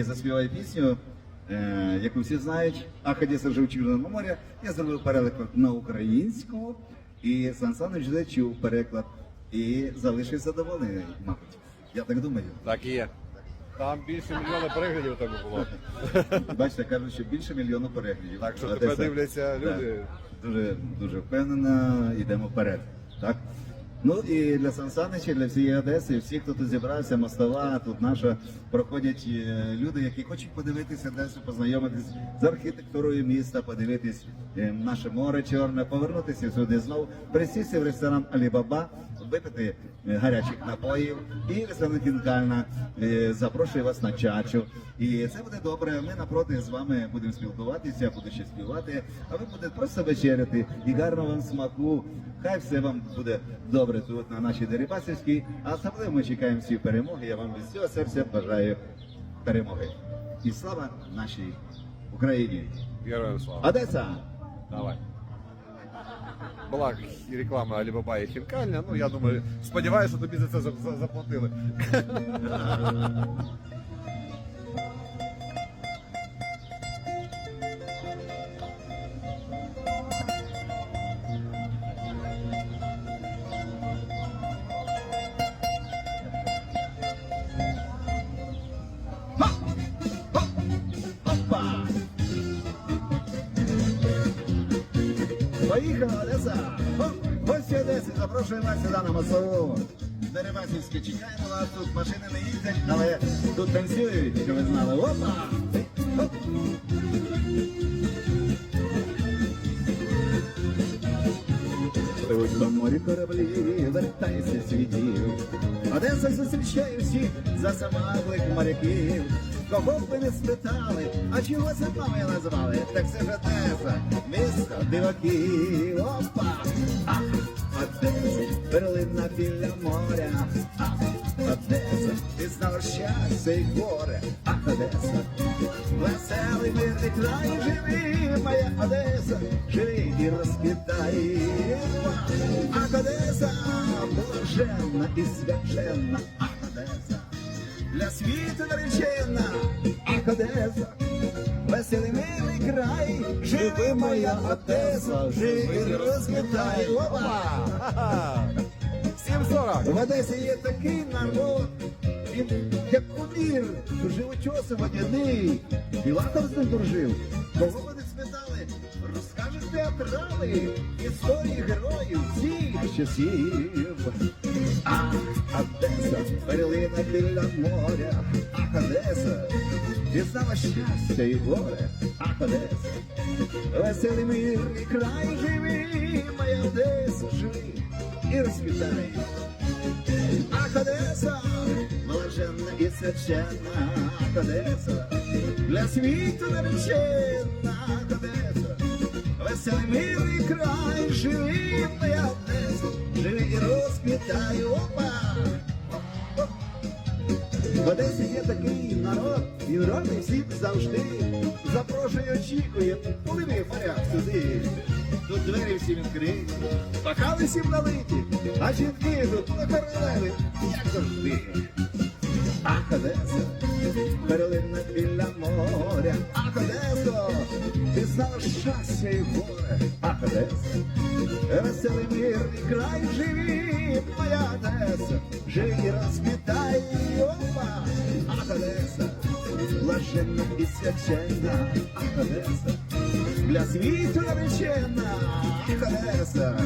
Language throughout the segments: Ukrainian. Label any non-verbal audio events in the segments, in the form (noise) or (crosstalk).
Я заспіваю пісню, е, яку всі знають. Ах, Одеса вже в на морі. Я зробив переклад на українську, і Сан Саныч вже чув переклад і залишив задоволений, мабуть. Я так думаю. Так і є. Там більше мільйона переглядів тебе було. (laughs) Бачите, кажуть, що більше мільйона переглядів. Так що тебе дивляться люди. Дуже дуже впевнено, йдемо вперед. Так? Ну і для Сан Санича, для всієї Одеси, всіх, хто тут зібрався, мостова, тут наша проходять е, люди, які хочуть подивитися Одесу, познайомитись з архітектурою міста, подивитись е, наше море чорне, повернутися сюди знов, присісти в ресторан Алібаба, випити е, гарячих напоїв. І ресторан Кінкальна е, запрошує вас на чачу. І це буде добре. Ми напроти з вами будемо спілкуватися, я буду ще співати, а ви будете просто вечеряти і гарного вам смаку. Хай все вам буде добре тут на нашій Дерибасівській. А особливо ми чекаємо всі перемоги. Я вам від всього серця бажаю перемоги. І слава нашій Україні! Героям слава. Одеса! Давай. Була реклама Алібаба і Хінкальня. Ну я думаю, сподіваюся, тобі за це за- за- заплатили. Поїхала Одеса! Гості Одеси, запрошуємо вас сюди на масову. Дерибасівське чекаємо вас тут, машини не їздять, але тут танцюють, що ви знали. Опа! Оп! Пливуть на морі кораблі, вертайся світів. Одеса зустрічає всіх за самоглих моряків. Кого б ви не спитали, а чого це мами назвали? Так це ж Одеса, місто диваків. Опа! Ах, Одеса, перлина біля моря. Ах, Одеса, ти знала щастя і горе. Ах, Одеса, веселий мирний край, живи, моя Одеса, живи і розквітай. Ах, Одеса, блаженна і священна, ах, Одеса, для світу наречена, Одеса, веселий мирний край, живи, моя Одеса, живи і розквітай. Опа! Ха-ха. 7.40. В Одесі є такий народ, він як кумір, живочосом водяний. Філатов з ним дружив. Кого вони спитали? Розкажуть театрали, історії героїв всіх часів. Ах, Одеса, перлина біля моря, ах, Одеса, ти знала щастя і горе, ах, Одеса, веселий мирний край живи, моя Одеса, живи і розквітай. Ах, Одеса, блаженна і священна, ах, Одеса, для світу наречена, ах, Одеса, веселий мирний край, живи, моя Одеса, живи і розквітай, опа! В Одесі є такий народ, він радий всіх завжди. Запрошує, очікує, пливи моряк сюди. Тут двері всі відкриті, бокали всім налиті, а жінки тут на королеви, як завжди. Ах, Одеса, перлина біля моря, ах, Одесо, ти знала щастя і горе, ах, Одеса, веселий мирний край живі, моя Одеса, живи і розквітай, опа, ах, Одеса, блаженна і священна, ах, Одеса, для світу наречена, ах,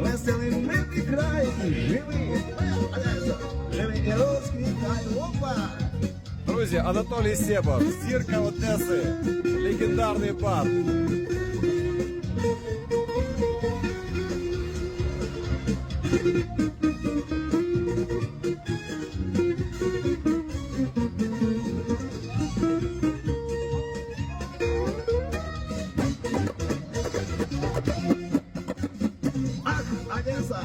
веселий мирний край, Друзі, Анатолій Себов, зірка Одеси, легендарний пан. Ах, Одесса,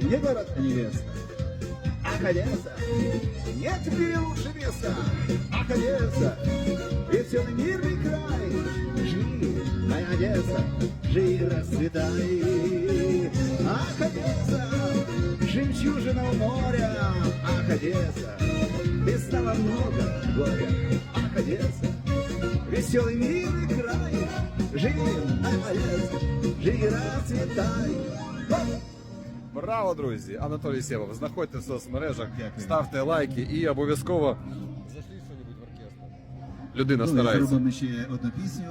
не город, а невеста. Ах, Одесса, нет тебе лучше места. Ах, Одесса, веселый мирный край. Живи, моя Одесса, живи, расцветай. Ах, Одесса, жемчужина у моря. Ах, Одесса, ты стала много горя. Ах, Одесса. Веселый милый край, живи, ай, Одесса, живи, расцветай. Оп! Браво, друзі! Анатолій Сєвов. Знаходьте в соцмережах, ставте лайки і обов'язково зайшли щось в оркестр. Людина Ну, старається. зробимо ще одну пісню.